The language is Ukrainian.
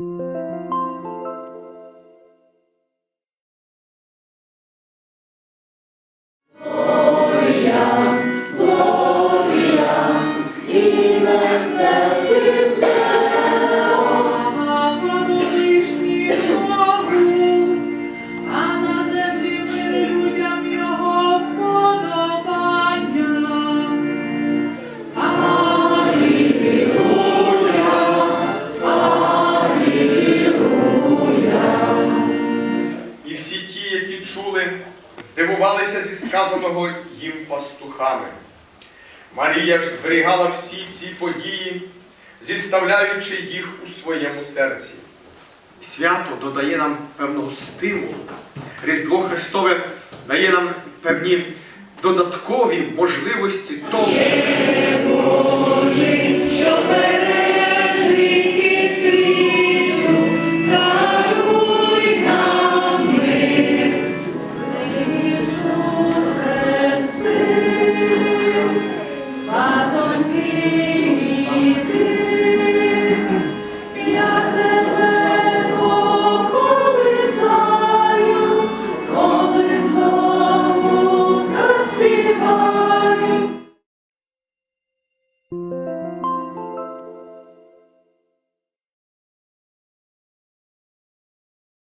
Música які чули, здивувалися зі сказаного їм пастухами. Марія ж зберігала всі ці події, зіставляючи їх у своєму серці. Свято додає нам певного стимулу. Різдво Христове дає нам певні додаткові можливості того.